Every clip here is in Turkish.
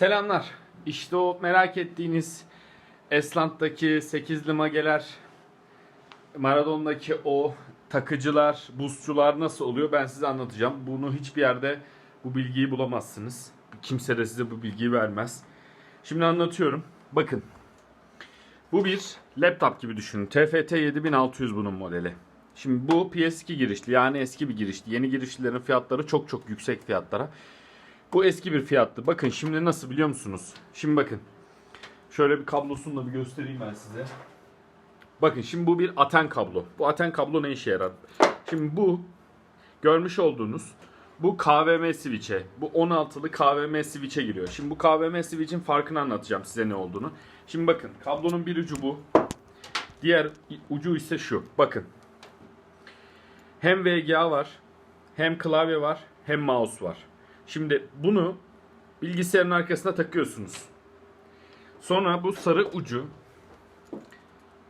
Selamlar. İşte o merak ettiğiniz Esland'daki 8'li mageler, Maradon'daki o takıcılar, buzcular nasıl oluyor ben size anlatacağım. Bunu hiçbir yerde bu bilgiyi bulamazsınız. Kimse de size bu bilgiyi vermez. Şimdi anlatıyorum. Bakın. Bu bir laptop gibi düşünün. TFT 7600 bunun modeli. Şimdi bu PS2 girişli yani eski bir girişli. Yeni girişlilerin fiyatları çok çok yüksek fiyatlara. Bu eski bir fiyattı. Bakın şimdi nasıl biliyor musunuz? Şimdi bakın. Şöyle bir kablosunu da bir göstereyim ben size. Bakın şimdi bu bir aten kablo. Bu aten kablo ne işe yarar? Şimdi bu görmüş olduğunuz bu KVM switch'e, bu 16'lı KVM switch'e giriyor. Şimdi bu KVM switch'in farkını anlatacağım size ne olduğunu. Şimdi bakın kablonun bir ucu bu. Diğer ucu ise şu. Bakın. Hem VGA var, hem klavye var, hem mouse var. Şimdi bunu bilgisayarın arkasına takıyorsunuz. Sonra bu sarı ucu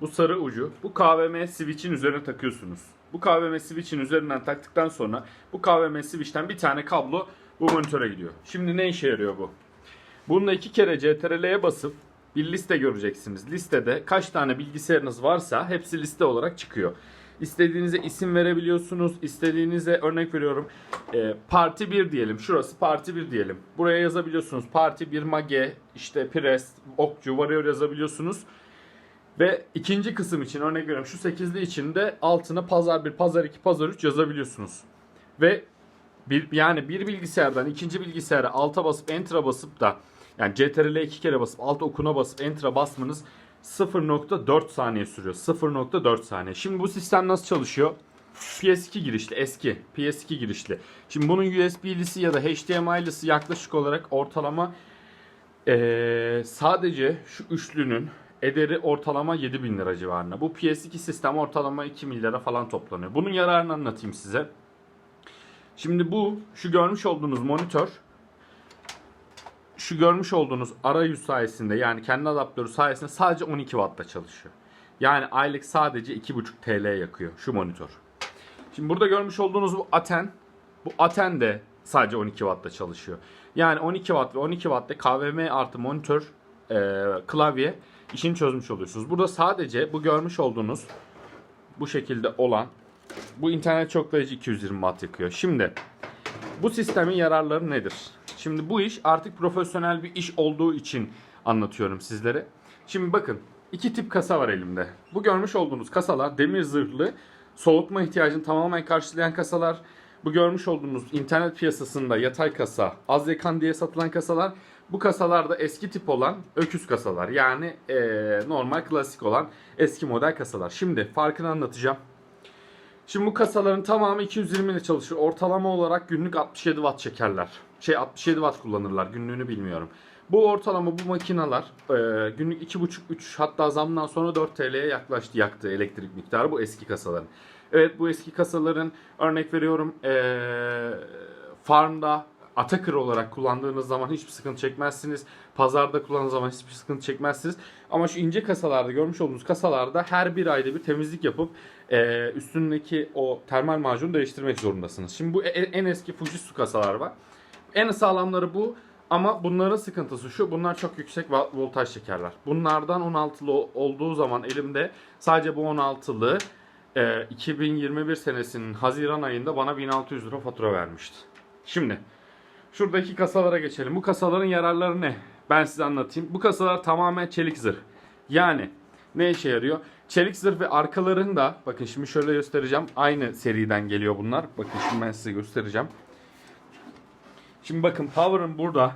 bu sarı ucu bu KVM switch'in üzerine takıyorsunuz. Bu KVM switch'in üzerinden taktıktan sonra bu KVM switch'ten bir tane kablo bu monitöre gidiyor. Şimdi ne işe yarıyor bu? Bununla iki kere CTRL'ye basıp bir liste göreceksiniz. Listede kaç tane bilgisayarınız varsa hepsi liste olarak çıkıyor. İstediğinize isim verebiliyorsunuz. İstediğinize örnek veriyorum. E, parti 1 diyelim. Şurası parti 1 diyelim. Buraya yazabiliyorsunuz. Parti 1 mage, işte pres, okçu, varıyor yazabiliyorsunuz. Ve ikinci kısım için örnek veriyorum şu 8'li için de altına pazar 1, pazar 2, pazar 3 yazabiliyorsunuz. Ve bir, yani bir bilgisayardan ikinci bilgisayara alta basıp enter'a basıp da yani CTRL'e iki kere basıp alt okuna basıp enter'a basmanız 0.4 saniye sürüyor. 0.4 saniye. Şimdi bu sistem nasıl çalışıyor? PS2 girişli eski PS2 girişli. Şimdi bunun USB'lisi ya da HDMI'lisi yaklaşık olarak ortalama eee, sadece şu üçlünün ederi ortalama 7000 lira civarında. Bu PS2 sistem ortalama 2 milyara falan toplanıyor. Bunun yararını anlatayım size. Şimdi bu şu görmüş olduğunuz monitör şu görmüş olduğunuz arayüz sayesinde yani kendi adaptörü sayesinde sadece 12 Watt'ta çalışıyor. Yani aylık sadece 2,5 TL yakıyor şu monitör. Şimdi burada görmüş olduğunuz bu Aten bu Aten de sadece 12 Watt'ta çalışıyor. Yani 12 Watt ve 12 Watt'ta KVM artı monitör e, klavye işini çözmüş oluyorsunuz. Burada sadece bu görmüş olduğunuz bu şekilde olan bu internet çoklayıcı 220 Watt yakıyor. Şimdi bu sistemin yararları nedir? Şimdi bu iş artık profesyonel bir iş olduğu için anlatıyorum sizlere. Şimdi bakın iki tip kasa var elimde. Bu görmüş olduğunuz kasalar demir zırhlı soğutma ihtiyacını tamamen karşılayan kasalar. Bu görmüş olduğunuz internet piyasasında yatay kasa, az yakan diye satılan kasalar. Bu kasalar da eski tip olan öküz kasalar. Yani eee, normal klasik olan eski model kasalar. Şimdi farkını anlatacağım. Şimdi bu kasaların tamamı 220 ile çalışıyor. Ortalama olarak günlük 67 watt çekerler. Şey 67 watt kullanırlar. Günlüğünü bilmiyorum. Bu ortalama bu makineler e, günlük 2,5-3 hatta zamdan sonra 4 TL'ye yaklaştı yaktığı elektrik miktarı bu eski kasaların. Evet bu eski kasaların örnek veriyorum e, farmda Atakır olarak kullandığınız zaman hiçbir sıkıntı çekmezsiniz. Pazarda kullandığınız zaman hiçbir sıkıntı çekmezsiniz. Ama şu ince kasalarda görmüş olduğunuz kasalarda her bir ayda bir temizlik yapıp e, üstündeki o termal macunu değiştirmek zorundasınız. Şimdi bu e- en eski Fujitsu kasalar var. En sağlamları bu. Ama bunların sıkıntısı şu. Bunlar çok yüksek voltaj çekerler. Bunlardan 16'lı olduğu zaman elimde sadece bu 16'lı e, 2021 senesinin Haziran ayında bana 1600 lira fatura vermişti. Şimdi şuradaki kasalara geçelim. Bu kasaların yararları ne? Ben size anlatayım. Bu kasalar tamamen çelik zırh. Yani ne işe yarıyor? Çelik zırh ve arkalarında bakın şimdi şöyle göstereceğim. Aynı seriden geliyor bunlar. Bakın şimdi ben size göstereceğim. Şimdi bakın power'ın burada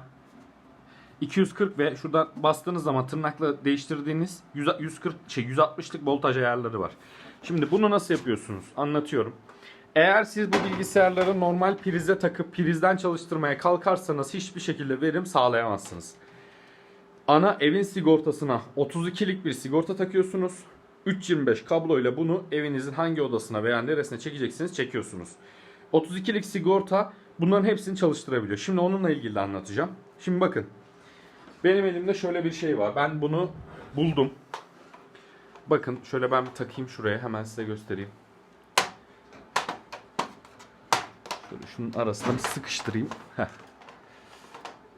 240 ve şurada bastığınız zaman tırnakla değiştirdiğiniz 100 140 şey 160'lık voltaj ayarları var. Şimdi bunu nasıl yapıyorsunuz? Anlatıyorum. Eğer siz bu bilgisayarları normal prize takıp prizden çalıştırmaya kalkarsanız hiçbir şekilde verim sağlayamazsınız. Ana evin sigortasına 32'lik bir sigorta takıyorsunuz. 325 kabloyla bunu evinizin hangi odasına veya neresine çekeceksiniz çekiyorsunuz. 32'lik sigorta bunların hepsini çalıştırabiliyor. Şimdi onunla ilgili de anlatacağım. Şimdi bakın. Benim elimde şöyle bir şey var. Ben bunu buldum. Bakın şöyle ben bir takayım şuraya hemen size göstereyim. Şöyle şunun arasına bir sıkıştırayım. Heh.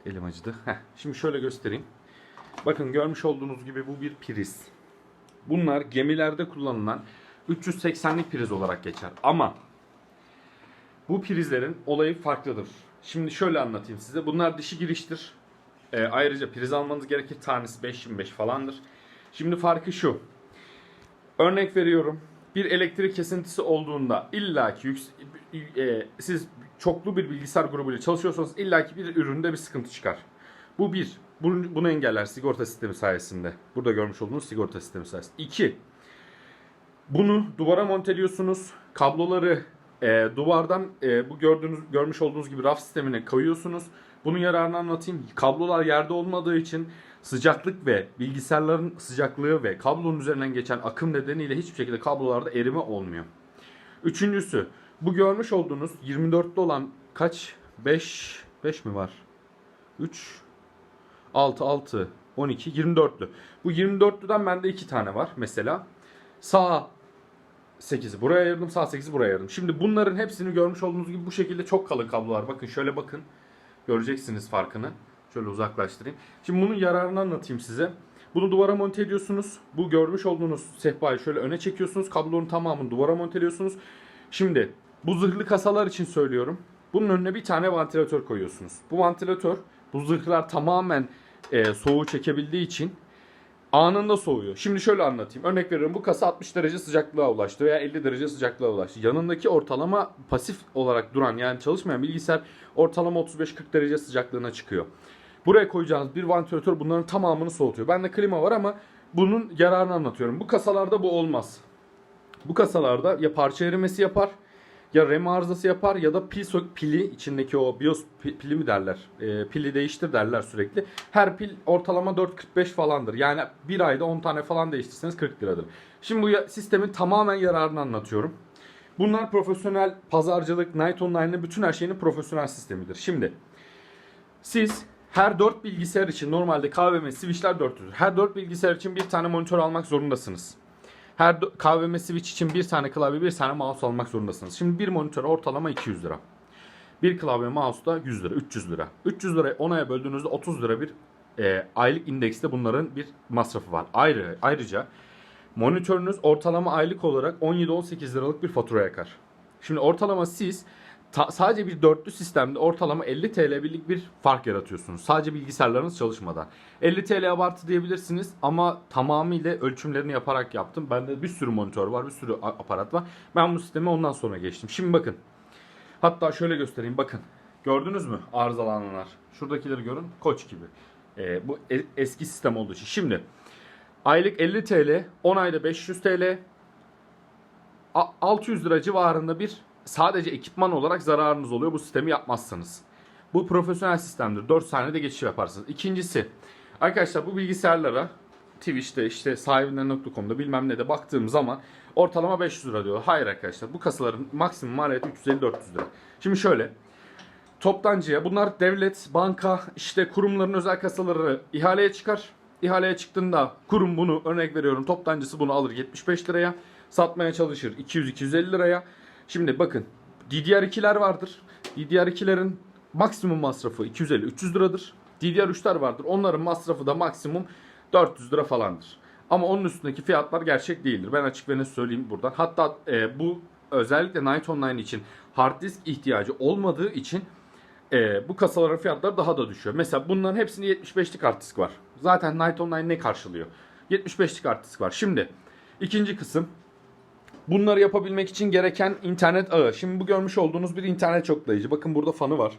Elim acıdı. Heh, şimdi şöyle göstereyim. Bakın görmüş olduğunuz gibi bu bir priz. Bunlar gemilerde kullanılan 380'lik priz olarak geçer. Ama bu prizlerin olayı farklıdır. Şimdi şöyle anlatayım size. Bunlar dişi giriştir. Ee, ayrıca priz almanız gerekir. Tanesi 5.25 falandır. Şimdi farkı şu. Örnek veriyorum. Bir elektrik kesintisi olduğunda illaki yüks- e, siz çoklu bir bilgisayar grubuyla çalışıyorsanız illaki bir üründe bir sıkıntı çıkar. Bu bir. Bunu, engeller sigorta sistemi sayesinde. Burada görmüş olduğunuz sigorta sistemi sayesinde. İki. Bunu duvara monteliyorsunuz. Kabloları e, duvardan e, bu gördüğünüz görmüş olduğunuz gibi raf sistemine koyuyorsunuz. Bunun yararını anlatayım. Kablolar yerde olmadığı için sıcaklık ve bilgisayarların sıcaklığı ve kablonun üzerinden geçen akım nedeniyle hiçbir şekilde kablolarda erime olmuyor. Üçüncüsü bu görmüş olduğunuz 24'lü olan kaç? 5 5 mi var? 3 6 6 12 24'lü. Bu 24'lüden bende 2 tane var mesela. Sağ 8'i buraya ayırdım, sağ 8'i buraya ayırdım. Şimdi bunların hepsini görmüş olduğunuz gibi bu şekilde çok kalın kablolar. Bakın şöyle bakın. Göreceksiniz farkını. Şöyle uzaklaştırayım. Şimdi bunun yararını anlatayım size. Bunu duvara monte ediyorsunuz. Bu görmüş olduğunuz sehpayı şöyle öne çekiyorsunuz. Kablonun tamamını duvara monteliyorsunuz. Şimdi bu zırhlı kasalar için söylüyorum. Bunun önüne bir tane vantilatör koyuyorsunuz. Bu vantilatör bu zırhlar tamamen e, soğuğu çekebildiği için anında soğuyor. Şimdi şöyle anlatayım. Örnek veriyorum bu kasa 60 derece sıcaklığa ulaştı veya 50 derece sıcaklığa ulaştı. Yanındaki ortalama pasif olarak duran yani çalışmayan bilgisayar ortalama 35-40 derece sıcaklığına çıkıyor. Buraya koyacağınız bir vantilatör bunların tamamını soğutuyor. Bende klima var ama bunun yararını anlatıyorum. Bu kasalarda bu olmaz. Bu kasalarda ya parça erimesi yapar ya RAM arızası yapar ya da pil sök pili içindeki o BIOS pi- pili mi derler? E, pili değiştir derler sürekli. Her pil ortalama 4.45 falandır. Yani bir ayda 10 tane falan değiştirseniz 40 liradır. Şimdi bu sistemin tamamen yararını anlatıyorum. Bunlar profesyonel pazarcılık, Night Online'ın bütün her şeyinin profesyonel sistemidir. Şimdi siz her 4 bilgisayar için normalde KVM switchler 400'dür. Her 4 bilgisayar için bir tane monitör almak zorundasınız. Her KVM switch için bir tane klavye, bir tane mouse almak zorundasınız. Şimdi bir monitör ortalama 200 lira. Bir klavye mouse da 100 lira, 300 lira. 300 lirayı 10'a böldüğünüzde 30 lira bir e, aylık indekste bunların bir masrafı var. Ayrı, ayrıca monitörünüz ortalama aylık olarak 17-18 liralık bir fatura yakar. Şimdi ortalama siz ta- sadece bir dörtlü sistemde ortalama 50 TL birlik bir fark yaratıyorsunuz. Sadece bilgisayarlarınız çalışmadan. 50 TL abartı diyebilirsiniz ama tamamıyla ölçümlerini yaparak yaptım. Bende bir sürü monitör var, bir sürü aparat var. Ben bu sisteme ondan sonra geçtim. Şimdi bakın. Hatta şöyle göstereyim bakın. Gördünüz mü arızalananlar? Şuradakileri görün. Koç gibi. Ee, bu e- eski sistem olduğu için. Şimdi aylık 50 TL, 10 ayda 500 TL, a- 600 lira civarında bir sadece ekipman olarak zararınız oluyor bu sistemi yapmazsanız. Bu profesyonel sistemdir. 4 saniyede geçiş yaparsınız. İkincisi arkadaşlar bu bilgisayarlara Twitch'te işte sahibinden.com'da bilmem ne de baktığım zaman ortalama 500 lira diyor. Hayır arkadaşlar bu kasaların maksimum maliyeti 350-400 lira. Şimdi şöyle toptancıya bunlar devlet, banka, işte kurumların özel kasaları ihaleye çıkar. İhaleye çıktığında kurum bunu örnek veriyorum toptancısı bunu alır 75 liraya satmaya çalışır 200-250 liraya. Şimdi bakın DDR2'ler vardır. DDR2'lerin maksimum masrafı 250-300 liradır. DDR3'ler vardır. Onların masrafı da maksimum 400 lira falandır. Ama onun üstündeki fiyatlar gerçek değildir. Ben açık ve net söyleyeyim buradan. Hatta e, bu özellikle Night Online için hard disk ihtiyacı olmadığı için e, bu kasaların fiyatları daha da düşüyor. Mesela bunların hepsinde 75'lik hard disk var. Zaten Night Online ne karşılıyor? 75'lik hard disk var. Şimdi ikinci kısım Bunları yapabilmek için gereken internet ağı. Şimdi bu görmüş olduğunuz bir internet çoklayıcı. Bakın burada fanı var.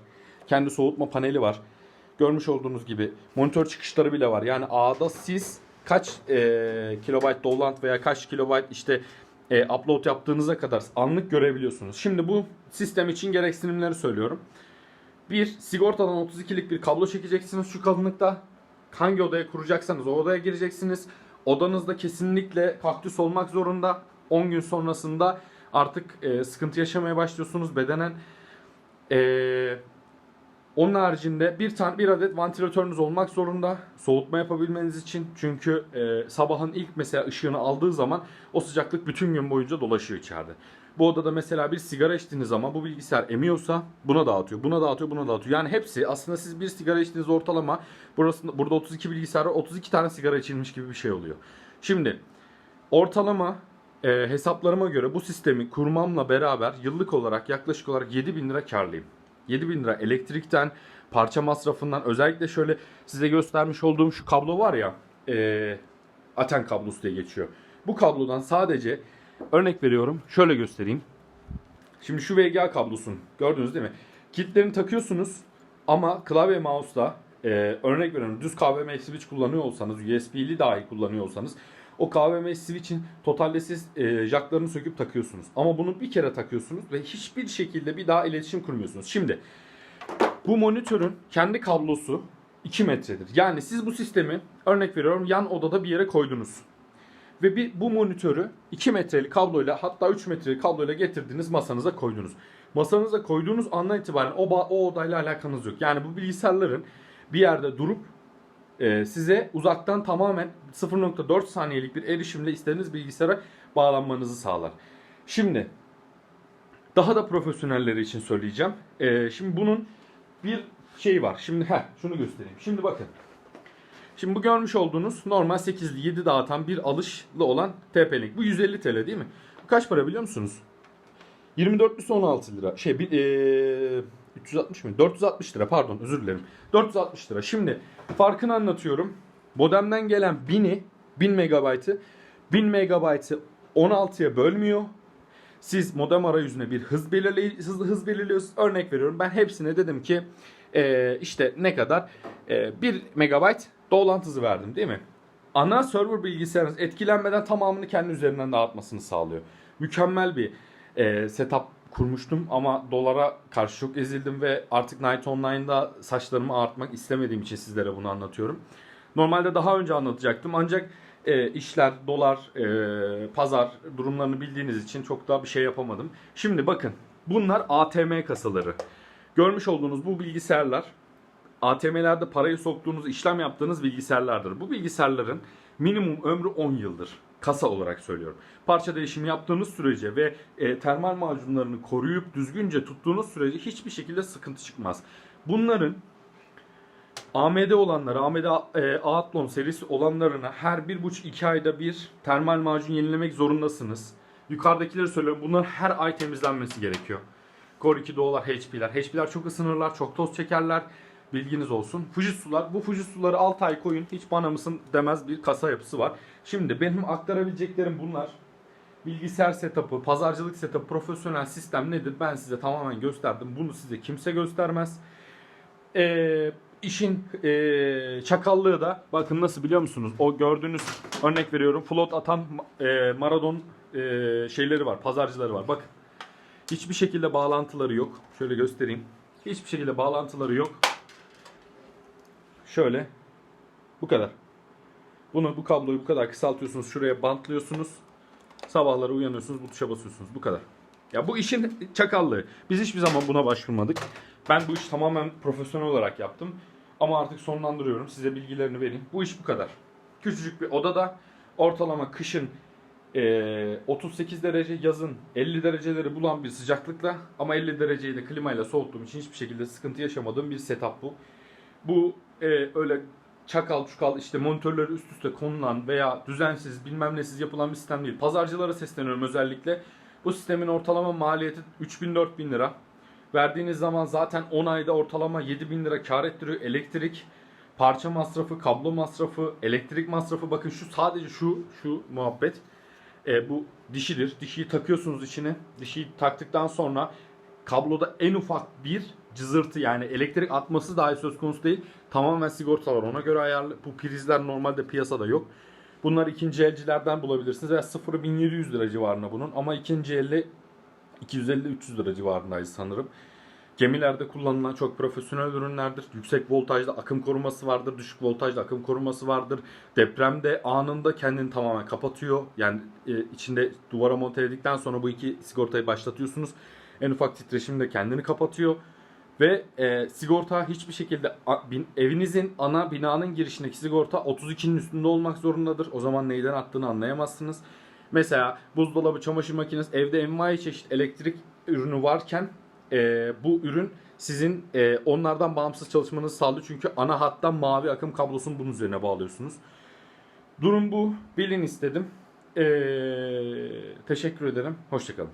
Kendi soğutma paneli var. Görmüş olduğunuz gibi monitör çıkışları bile var. Yani ağda siz kaç e, kilobayt download veya kaç kilobayt işte e, upload yaptığınıza kadar anlık görebiliyorsunuz. Şimdi bu sistem için gereksinimleri söylüyorum. Bir, sigortadan 32'lik bir kablo çekeceksiniz şu kalınlıkta. Hangi odaya kuracaksanız o odaya gireceksiniz. Odanızda kesinlikle kaktüs olmak zorunda. 10 gün sonrasında artık e, sıkıntı yaşamaya başlıyorsunuz bedenen. E, onun haricinde bir tane bir adet vantilatörünüz olmak zorunda soğutma yapabilmeniz için. Çünkü e, sabahın ilk mesela ışığını aldığı zaman o sıcaklık bütün gün boyunca dolaşıyor içeride. Bu odada mesela bir sigara içtiğiniz zaman bu bilgisayar emiyorsa buna dağıtıyor, buna dağıtıyor, buna dağıtıyor. Yani hepsi aslında siz bir sigara içtiğiniz ortalama burası, burada 32 bilgisayar var 32 tane sigara içilmiş gibi bir şey oluyor. Şimdi ortalama e, hesaplarıma göre bu sistemi kurmamla beraber yıllık olarak yaklaşık olarak 7000 lira karlıyım. 7000 lira elektrikten, parça masrafından özellikle şöyle size göstermiş olduğum şu kablo var ya e, Aten kablosu diye geçiyor. Bu kablodan sadece örnek veriyorum şöyle göstereyim. Şimdi şu VGA kablosun gördünüz değil mi? Kilitlerini takıyorsunuz ama klavye mouse'da e, örnek veriyorum düz KVM switch kullanıyor olsanız USB'li dahi kullanıyor olsanız o KVM switch'in totalde siz e, jacklarını söküp takıyorsunuz. Ama bunu bir kere takıyorsunuz ve hiçbir şekilde bir daha iletişim kurmuyorsunuz. Şimdi bu monitörün kendi kablosu 2 metredir. Yani siz bu sistemi örnek veriyorum yan odada bir yere koydunuz. Ve bir, bu monitörü 2 metrelik kabloyla hatta 3 metrelik kabloyla getirdiniz masanıza koydunuz. Masanıza koyduğunuz andan itibaren o, o odayla alakanız yok. Yani bu bilgisayarların bir yerde durup e, size uzaktan tamamen 0.4 saniyelik bir erişimle istediğiniz bilgisayara bağlanmanızı sağlar. Şimdi daha da profesyonelleri için söyleyeceğim. E, şimdi bunun bir şeyi var. Şimdi heh, şunu göstereyim. Şimdi bakın. Şimdi bu görmüş olduğunuz normal 8'li 7 dağıtan bir alışlı olan TP-Link. Bu 150 TL değil mi? Kaç para biliyor musunuz? 24'lüsü 16 lira. Şey bir eee 360 mı? 460 lira pardon özür dilerim. 460 lira. Şimdi farkını anlatıyorum. Modemden gelen 1000'i 1000 megabaytı 1000 megabaytı 16'ya bölmüyor. Siz modem arayüzüne bir hız belirley hız, hız belirliyorsunuz. Örnek veriyorum. Ben hepsine dedim ki eee, işte ne kadar? Eee 1 megabayt dolant hızı verdim değil mi? Ana server bilgisayarınız etkilenmeden tamamını kendi üzerinden dağıtmasını sağlıyor. Mükemmel bir eee, setup kurmuştum ama dolara karşı çok ezildim ve artık Night Online'da saçlarımı ağartmak istemediğim için sizlere bunu anlatıyorum. Normalde daha önce anlatacaktım ancak e, işler, dolar, e, pazar durumlarını bildiğiniz için çok daha bir şey yapamadım. Şimdi bakın bunlar ATM kasaları. Görmüş olduğunuz bu bilgisayarlar ATM'lerde parayı soktuğunuz, işlem yaptığınız bilgisayarlardır. Bu bilgisayarların minimum ömrü 10 yıldır. Kasa olarak söylüyorum. Parça değişimi yaptığınız sürece ve e, termal macunlarını koruyup düzgünce tuttuğunuz sürece hiçbir şekilde sıkıntı çıkmaz. Bunların AMD olanları, AMD e, Athlon serisi olanlarına her 1,5-2 ayda bir termal macun yenilemek zorundasınız. Yukarıdakileri söylüyorum. Bunların her ay temizlenmesi gerekiyor. Core 2 Doğular, HP'ler. HP'ler çok ısınırlar, çok toz çekerler. Bilginiz olsun. Fujitsu'lar. Bu Fujitsu'ları 6 ay koyun. Hiç bana mısın demez bir kasa yapısı var. Şimdi benim aktarabileceklerim bunlar. Bilgisayar setup'ı, pazarcılık setup'ı, profesyonel sistem nedir ben size tamamen gösterdim. Bunu size kimse göstermez. Ee, işin ee, çakallığı da bakın nasıl biliyor musunuz? O gördüğünüz örnek veriyorum float atan ee, Maradon ee, şeyleri var, pazarcıları var. Bakın. Hiçbir şekilde bağlantıları yok. Şöyle göstereyim. Hiçbir şekilde bağlantıları yok. Şöyle. Bu kadar. Bunu bu kabloyu bu kadar kısaltıyorsunuz. Şuraya bantlıyorsunuz. Sabahları uyanıyorsunuz. Bu tuşa basıyorsunuz. Bu kadar. Ya bu işin çakallığı. Biz hiçbir zaman buna başvurmadık. Ben bu işi tamamen profesyonel olarak yaptım. Ama artık sonlandırıyorum. Size bilgilerini vereyim. Bu iş bu kadar. Küçücük bir odada ortalama kışın eee, 38 derece yazın 50 dereceleri bulan bir sıcaklıkla ama 50 dereceyi de klimayla soğuttuğum için hiçbir şekilde sıkıntı yaşamadığım bir setup bu. Bu e, öyle çakal çukal işte monitörleri üst üste konulan veya düzensiz bilmem nesiz yapılan bir sistem değil. Pazarcılara sesleniyorum özellikle. Bu sistemin ortalama maliyeti 3000-4000 lira. Verdiğiniz zaman zaten 10 ayda ortalama 7000 lira kar ettiriyor. Elektrik, parça masrafı, kablo masrafı, elektrik masrafı bakın şu sadece şu şu muhabbet. E, bu dişidir. Dişiyi takıyorsunuz içine. Dişiyi taktıktan sonra kabloda en ufak bir cızırtı yani elektrik atması dahi söz konusu değil. Tamamen sigortalar ona göre ayarlı. Bu prizler normalde piyasada yok. Bunlar ikinci elcilerden bulabilirsiniz. Veya 0'ı 1700 lira civarında bunun. Ama ikinci eli 250-300 lira civarındaydı sanırım. Gemilerde kullanılan çok profesyonel ürünlerdir. Yüksek voltajda akım koruması vardır. Düşük voltajda akım koruması vardır. Depremde anında kendini tamamen kapatıyor. Yani e, içinde duvara monteledikten sonra bu iki sigortayı başlatıyorsunuz. En ufak titreşimde kendini kapatıyor. Ve e, sigorta hiçbir şekilde a- bin- evinizin ana binanın girişindeki sigorta 32'nin üstünde olmak zorundadır. O zaman neyden attığını anlayamazsınız. Mesela buzdolabı, çamaşır makinesi, evde envai çeşit elektrik ürünü varken e, bu ürün sizin e, onlardan bağımsız çalışmanızı sağlıyor. Çünkü ana hattan mavi akım kablosunu bunun üzerine bağlıyorsunuz. Durum bu. Bilin istedim. E, teşekkür ederim. Hoşçakalın.